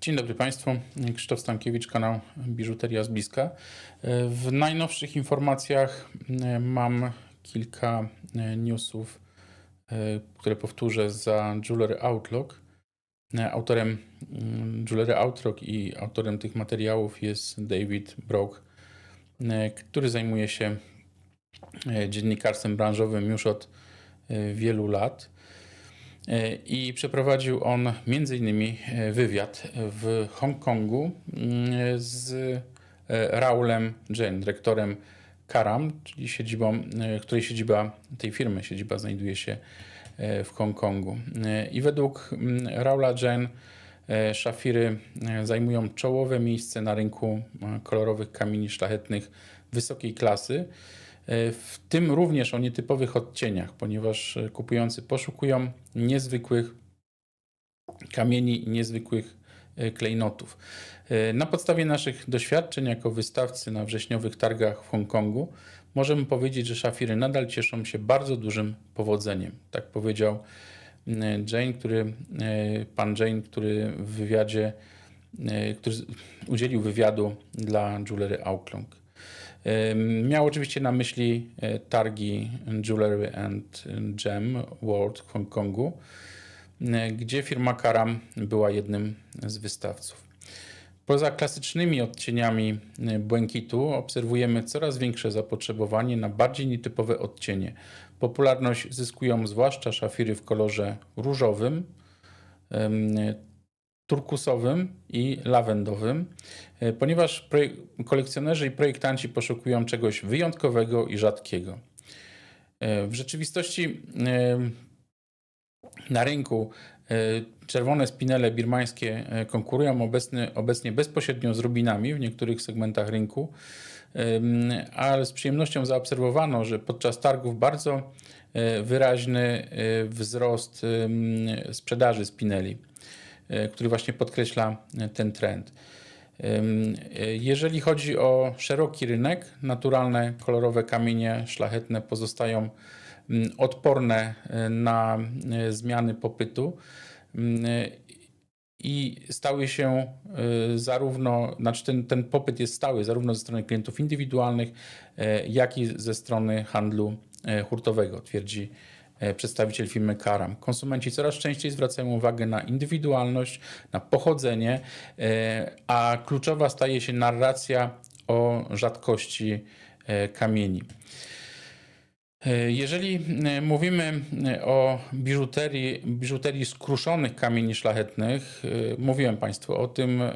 Dzień dobry Państwu. Krzysztof Stankiewicz, kanał Biżuteria z Bliska. W najnowszych informacjach e, mam kilka e, newsów, e, które powtórzę za Jewelry Outlook. E, Autorem mm, Jewelry Outlook i autorem tych materiałów jest David Brock, e, który zajmuje się e, dziennikarstwem branżowym już od wielu lat. I przeprowadził on między innymi wywiad w Hongkongu mm, z Raulem Jen, dyrektorem Karam, czyli siedzibą, której siedziba tej firmy, siedziba znajduje się w Hongkongu. E, I według mm, Raula Jen e, szafiry e, zajmują czołowe miejsce na rynku e, kolorowych kamieni szlachetnych wysokiej klasy. E, W tym również o nietypowych odcieniach, ponieważ e, kupujący poszukują niezwykłych kamieni i niezwykłych e, klejnotów. E, Na podstawie naszych doświadczeń jako wystawcy na wrześniowych targach w Hongkongu możemy powiedzieć, że szafiry nadal cieszą się bardzo dużym powodzeniem. Tak powiedział m, Jane, który, e, pan Jane, który w wywiadzie, e, który udzielił wywiadu dla Jewelry. Ym, Miał oczywiście na myśli e, targi Jewelry and Gem World w Hongkongu, gdzie firma Karam była jednym z wystawców. Poza klasycznymi odcieniami e, błękitu obserwujemy coraz większe zapotrzebowanie na bardziej nietypowe odcienie. Popularność zyskują zwłaszcza szafiry w kolorze różowym, turkusowym i lawendowym, e, ponieważ kolekcjonerzy i projektanci poszukują czegoś wyjątkowego i rzadkiego. E, W rzeczywistości na rynku e, czerwone spinele birmańskie e, konkurują obecny, obecnie bezpośrednio z rubinami w niektórych segmentach rynku, Ym, ale z przyjemnością zaobserwowano, że podczas targów bardzo wyraźny wzrost sprzedaży spineli, który właśnie podkreśla ten trend. E, Jeżeli chodzi o szeroki rynek, naturalne kolorowe kamienie szlachetne pozostają odporne e, na e, zmiany popytu. I stały się zarówno, znaczy ten, ten popyt jest stały zarówno ze strony klientów indywidualnych, jak i ze strony handlu hurtowego, twierdzi przedstawiciel firmy Karam. Konsumenci coraz częściej zwracają uwagę na indywidualność, na pochodzenie, e, a kluczowa staje się narracja o rzadkości e, kamieni. E, Jeżeli e, mówimy e, o biżuterii, biżuterii skruszonych kamieni szlachetnych, e, mówiłem Państwu o tym, e,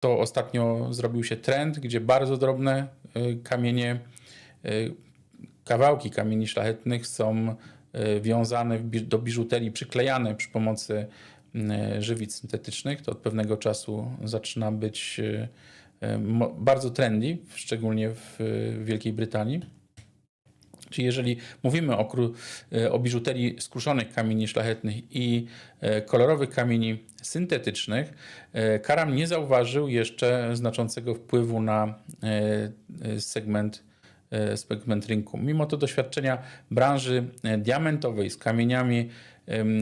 to ostatnio zrobił się trend, gdzie bardzo drobne e, kamienie, e, kawałki kamieni szlachetnych są e, wiązane w bi- do biżuterii, przyklejane przy pomocy e, żywic syntetycznych. To od pewnego czasu zaczyna być e, e, bardzo trendy, szczególnie w e, Wielkiej Brytanii. Czyli jeżeli mówimy o, e, o biżuterii skruszonych kamieni szlachetnych i e, kolorowych kamieni syntetycznych, e, Karam nie zauważył jeszcze znaczącego wpływu na e, e, segment, e, segment rynku. Mimo to doświadczenia branży e, diamentowej z kamieniami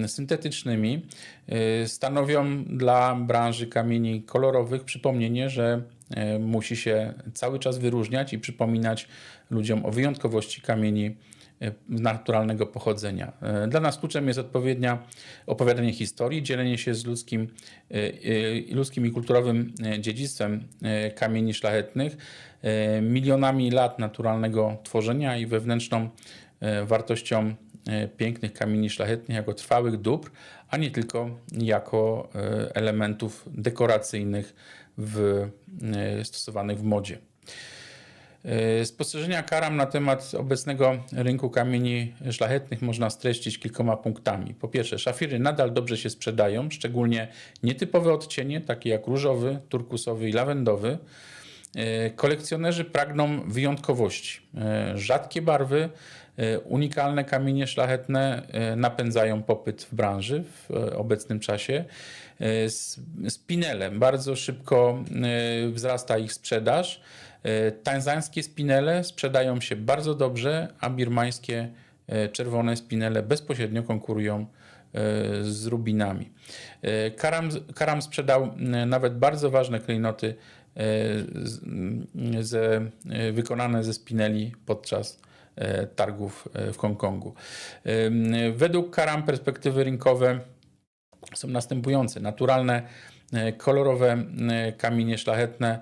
syntetycznymi e, stanowią dla branży kamieni kolorowych przypomnienie, że e, musi się cały czas wyróżniać i przypominać ludziom o wyjątkowości kamieni e, naturalnego pochodzenia. E, Dla nas kluczem jest odpowiednia opowiadanie historii, dzielenie się z ludzkim, e, e, ludzkim i kulturowym e, dziedzictwem e, kamieni szlachetnych, e, milionami lat naturalnego tworzenia i wewnętrzną e, wartością e, pięknych kamieni szlachetnych jako trwałych dóbr, a nie tylko jako e, elementów dekoracyjnych w, e, stosowanych w modzie. E, Spostrzeżenia Karam na temat obecnego rynku kamieni szlachetnych można streścić kilkoma punktami. Po pierwsze, szafiry nadal dobrze się sprzedają, szczególnie nietypowe odcienie, takie jak różowy, turkusowy i lawendowy. e, kolekcjonerzy pragną wyjątkowości. E, Rzadkie barwy, unikalne kamienie szlachetne napędzają popyt w branży w obecnym czasie. E, s- Spinele, bardzo szybko wzrasta ich sprzedaż. E, Tanzańskie spinele sprzedają się bardzo dobrze, a birmańskie e, czerwone spinele bezpośrednio konkurują e, z rubinami. Karam, Karam sprzedał nawet bardzo ważne klejnoty e, z- m, ze, wykonane ze spineli podczas targów w Hongkongu. Według Karam perspektywy rynkowe są następujące. Naturalne, kolorowe kamienie szlachetne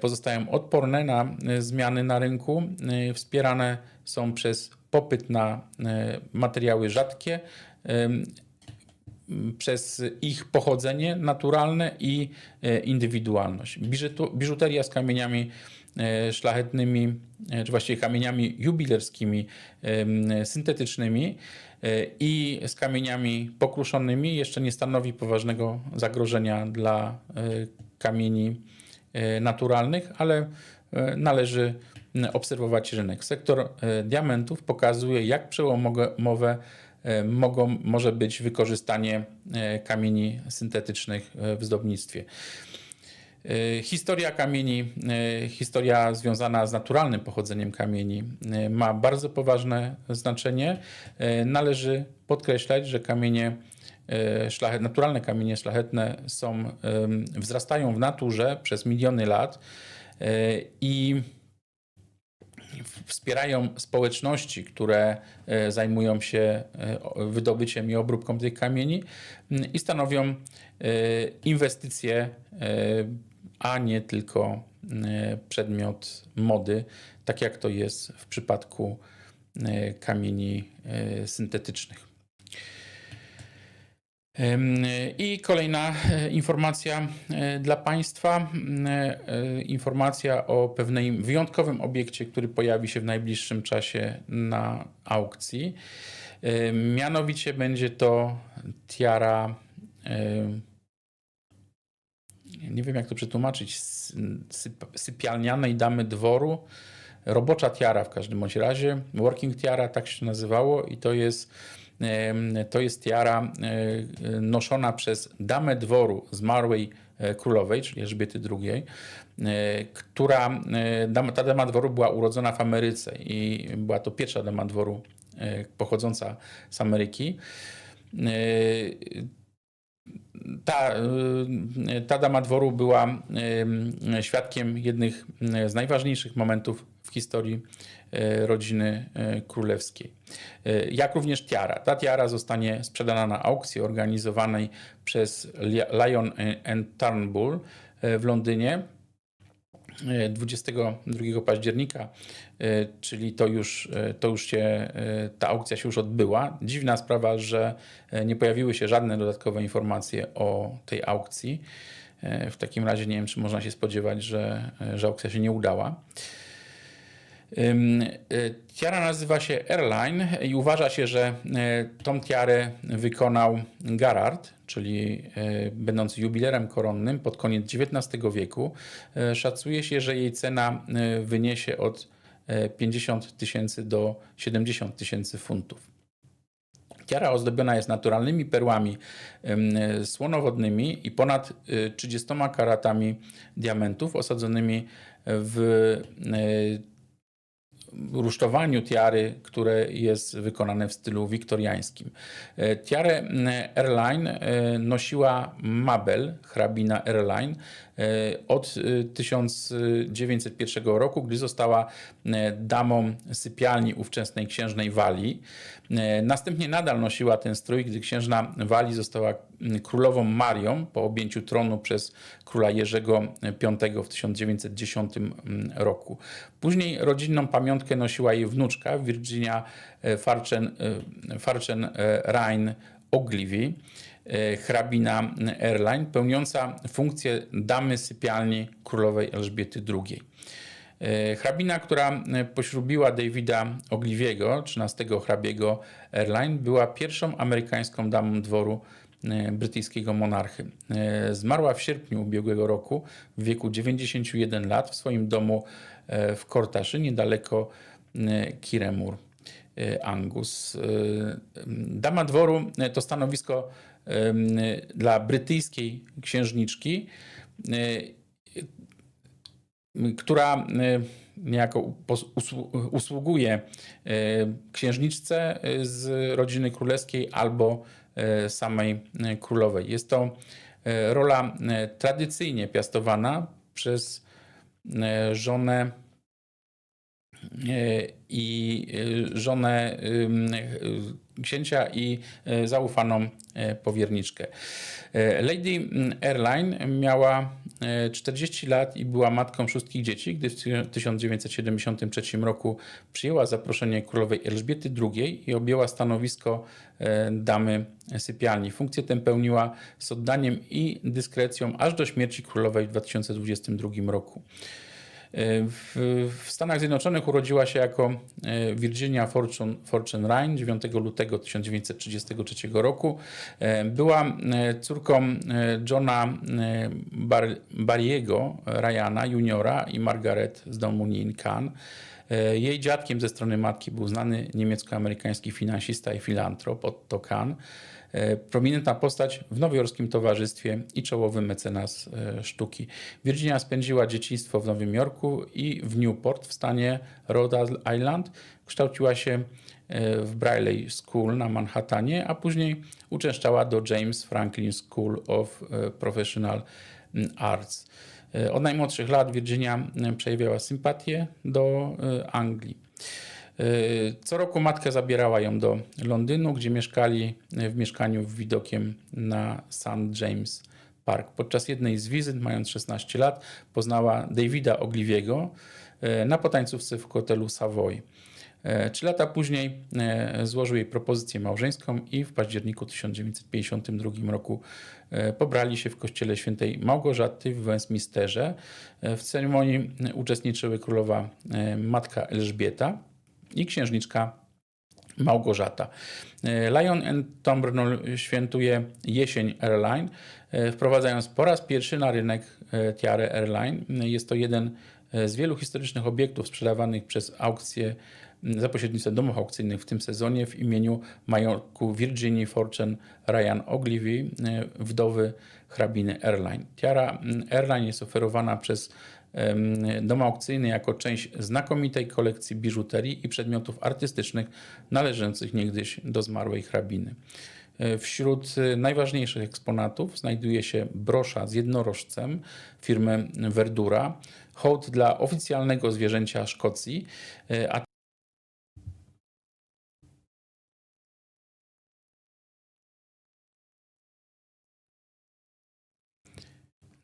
pozostają odporne na e, zmiany na rynku. e, Wspierane są przez popyt na e, materiały rzadkie, przez ich pochodzenie naturalne i e, indywidualność. Biżuteria z kamieniami e, szlachetnymi, e, czy właściwie kamieniami jubilerskimi, syntetycznymi e, i z kamieniami pokruszonymi jeszcze nie stanowi poważnego zagrożenia dla e, kamieni e, naturalnych, ale e, należy obserwować rynek. Sektor e, diamentów pokazuje, jak przełomowe e, mogą, może być wykorzystanie e, kamieni syntetycznych e, w zdobnictwie. E, Historia kamieni, e, historia związana z naturalnym pochodzeniem kamieni e, ma bardzo poważne znaczenie. E, Należy podkreślać, że kamienie e, szlachet, naturalne kamienie szlachetne są, em, wzrastają w naturze przez miliony lat e, i wspierają społeczności, które e, zajmują się e, wydobyciem i obróbką tych kamieni m, i stanowią e, inwestycje, e, a nie tylko e, przedmiot mody, tak jak to jest w przypadku e, kamieni e, syntetycznych. I kolejna e, informacja e, dla Państwa. E, Informacja o pewnym wyjątkowym obiekcie, który pojawi się w najbliższym czasie na aukcji. Mianowicie będzie to tiara. Nie wiem, jak to przetłumaczyć. sypialnianej damy dworu. Robocza tiara w każdym bądź razie. Working tiara, tak się nazywało, i to jest To jest tiara e, noszona przez damę dworu zmarłej e, królowej, czyli Elżbiety II, e, która, ta dama dworu była urodzona w Ameryce i była to pierwsza dama dworu pochodząca z Ameryki. Ta, e, ta dama dworu była em, świadkiem jednych z najważniejszych momentów w historii e, rodziny królewskiej. Jak również tiara. Ta tiara zostanie sprzedana na aukcji organizowanej przez Li- Lion and Turnbull w Londynie 22 października, e, czyli to już, e, to już się, e, ta aukcja się już odbyła. Dziwna sprawa, że e, nie pojawiły się żadne dodatkowe informacje o tej aukcji. E, W takim razie nie wiem, czy można się spodziewać, że, e, że aukcja się nie udała. Y, Tiara nazywa się Airline i uważa się, że y, tą tiarę wykonał Garard, czyli y, będący jubilerem koronnym pod koniec XIX wieku. Szacuje się, że jej cena wyniesie od y, 50 tysięcy do 70 tysięcy funtów. Tiara ozdobiona jest naturalnymi perłami ym, słonowodnymi i ponad y, 30 karatami diamentów osadzonymi w rusztowaniu tiary, które jest wykonane w stylu wiktoriańskim. E, Tiarę m, Airline e, nosiła Mabel, hrabina Airline, od e, 1901 roku, gdy została e, damą sypialni ówczesnej księżnej Walii. E, Następnie nadal nosiła ten strój, gdy księżna Walii została królową Marią po objęciu tronu przez króla Jerzego V w 1910 roku. Później rodzinną pamiątkę nosiła jej wnuczka Virginia e, Farchen, e, Farchen e, Rhein Ogilvy, e, hrabina Airline, pełniąca funkcję damy sypialni królowej Elżbiety II. E, Hrabina, która e, poślubiła Davida Ogliwiego, 13 hrabiego Airline, była pierwszą amerykańską damą dworu e, brytyjskiego monarchy. E, Zmarła w sierpniu ubiegłego roku w wieku 91 lat w swoim domu e, w Kortaszy, niedaleko e, Kiremur. Angus. E, Dama dworu e, to stanowisko em, dla brytyjskiej księżniczki, która niejako usługuje księżniczce z rodziny królewskiej albo samej królowej. Jest to rola tradycyjnie piastowana przez żonę i e, żonę e, księcia i e, zaufaną e, powierniczkę. E, Lady Airline miała e, 40 lat i była matką szóstki dzieci, gdy w 1973 roku przyjęła zaproszenie królowej Elżbiety II i objęła stanowisko e, damy sypialni. Funkcję tę pełniła z oddaniem i dyskrecją aż do śmierci królowej w 2022 roku. W, w Stanach Zjednoczonych urodziła się jako e, Virginia Fortune, Fortune Ryan 9 lutego 1933 roku. E, Była e, córką e, Johna e, Bar, Barriego Ryana juniora i Margaret z domu Nin. E, Jej dziadkiem ze strony matki był znany niemiecko-amerykański finansista i filantrop Otto Kahn. E, Prominentna postać w nowojorskiej towarzystwie i czołowy mecenas e, sztuki. Virginia spędziła dzieciństwo w Nowym Jorku i w Newport w stanie Rhode Island. Kształciła się e, w Braille School na Manhattanie, a później uczęszczała do James Franklin School of Professional Arts. Od najmłodszych lat Virginia przejawiała sympatię do Anglii. Co roku matkę zabierała ją do Londynu, gdzie mieszkali w mieszkaniu z widokiem na St. James Park. Podczas jednej z wizyt, mając 16 lat, poznała Davida Ogliwiego e, na potańcówce w hotelu Savoy. Trzy lata później złożył jej propozycję małżeńską i w październiku 1952 roku pobrali się w kościele świętej Małgorzaty w Westminsterze. W ceremonii uczestniczyły królowa matka Elżbieta i księżniczka Małgorzata. E, Lion and Tombrnol świętuje jesień Airline, e, wprowadzając po raz pierwszy na rynek e, tiarę Airline. Jest to jeden z wielu historycznych obiektów sprzedawanych przez aukcje m, za pośrednictwem domów aukcyjnych w tym sezonie w imieniu majorku Virginii Fortune Ryan Ogilvy, wdowy hrabiny Airline. Tiara m, Airline jest oferowana przez dom aukcyjny jako część znakomitej kolekcji biżuterii i przedmiotów artystycznych należących niegdyś do zmarłej hrabiny. E, Wśród e, najważniejszych eksponatów znajduje się brosza z jednorożcem firmy Verdura, hołd dla oficjalnego zwierzęcia Szkocji, e, a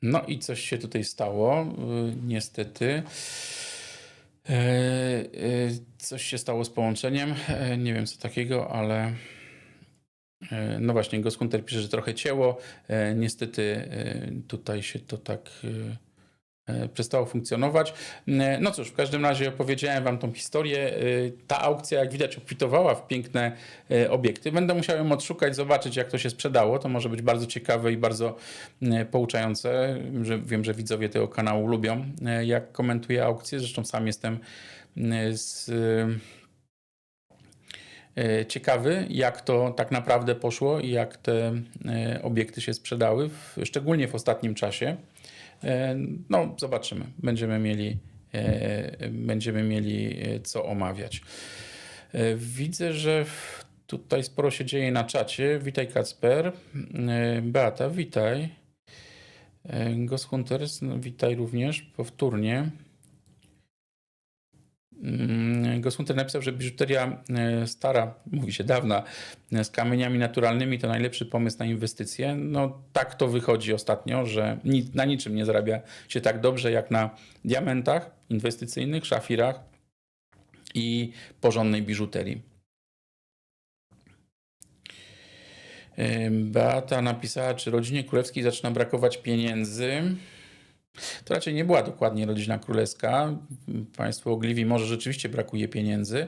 No i coś się tutaj stało, y, niestety. E, e, Coś się stało z połączeniem. E, Nie wiem co takiego, ale no właśnie, Goskunter pisze, że trochę cięło. Niestety tutaj się to tak przestało funkcjonować. E, No cóż, w każdym razie opowiedziałem Wam tą historię. E, Ta aukcja, jak widać, obfitowała w piękne e, obiekty. Będę musiał ją odszukać, zobaczyć, jak to się sprzedało. To może być bardzo ciekawe i bardzo e, pouczające. Wiem, że widzowie tego kanału lubią, e, jak komentuję aukcje. Zresztą sam jestem e, z, e, ciekawy, jak to tak naprawdę poszło i jak te e, obiekty się sprzedały, szczególnie w ostatnim czasie. E, No, zobaczymy. Będziemy mieli, e, będziemy mieli e, co omawiać. Widzę, że tutaj sporo się dzieje na czacie. Witaj Kacper. Beata, witaj. Ghost Hunters, no, witaj również powtórnie. Mm, Ghost Hunter napisał, że biżuteria e, stara, mówi się dawna, e, z kamieniami naturalnymi to najlepszy pomysł na inwestycje. No tak to wychodzi ostatnio, że na niczym nie zarabia się tak dobrze jak na diamentach inwestycyjnych, szafirach i porządnej biżuterii. Beata napisała, czy rodzinie królewskiej zaczyna brakować pieniędzy. To raczej nie była dokładnie rodzina królewska. Państwu Ogliwi może rzeczywiście brakuje pieniędzy.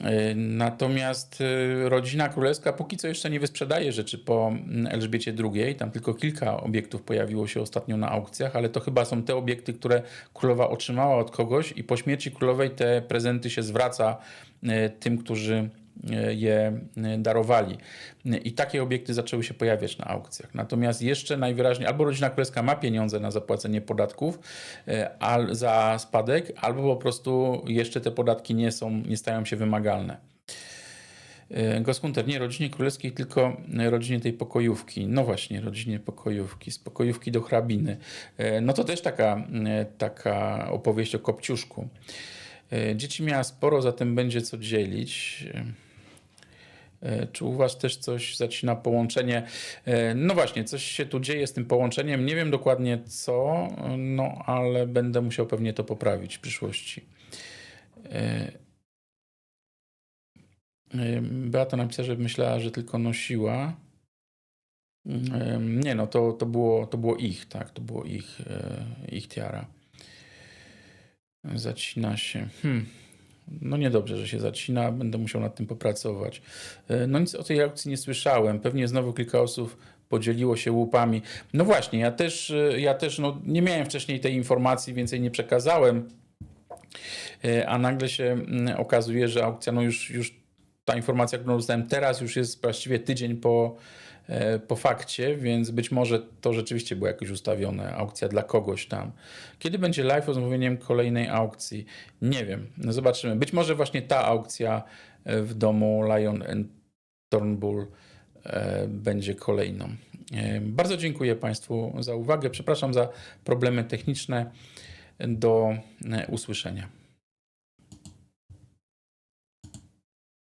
E, Natomiast e, rodzina królewska póki co jeszcze nie wysprzedaje rzeczy po mm, Elżbiecie II. Tam tylko kilka obiektów pojawiło się ostatnio na aukcjach, ale to chyba są te obiekty, które królowa otrzymała od kogoś i po śmierci królowej te prezenty się zwraca e, tym, którzy je e, darowali. I takie obiekty zaczęły się pojawiać na aukcjach. Natomiast jeszcze najwyraźniej albo rodzina królewska ma pieniądze na zapłacenie podatków e, al- za spadek, albo po prostu jeszcze te podatki nie są, nie stają się wymagalne. E, Goskunter, nie rodzinie królewskiej, tylko rodzinie tej pokojówki. No właśnie, rodzinie pokojówki, z pokojówki do hrabiny. No to też taka, taka opowieść o Kopciuszku. E, Dzieci miała sporo, zatem będzie co dzielić. E, Czy u Was też coś zacina połączenie? E, No właśnie, coś się tu dzieje z tym połączeniem. Nie wiem dokładnie co, no ale będę musiał pewnie to poprawić w przyszłości. E, e, Beata napisała, że myślała, że tylko nosiła. E, Nie no, to, to, było, to było ich, tak, to było ich, e, ich tiara. Zacina się. Hmm. No niedobrze, że się zacina, będę musiał nad tym popracować. E, No nic o tej aukcji nie słyszałem. Pewnie znowu kilka osób podzieliło się łupami. No właśnie, ja też, e, ja też no, nie miałem wcześniej tej informacji, więcej nie przekazałem. E, A nagle się mm, okazuje, że aukcja, no już, już ta informacja, którą dostałem teraz, już jest właściwie tydzień po, e, po fakcie, więc być może to rzeczywiście było jakoś ustawione, aukcja dla kogoś tam. Kiedy będzie live o zamówieniem kolejnej aukcji? Nie wiem, no zobaczymy. Być może właśnie ta aukcja e, w domu Lion and Turnbull e, będzie kolejną. Bardzo dziękuję Państwu za uwagę. Przepraszam za problemy techniczne. Do usłyszenia.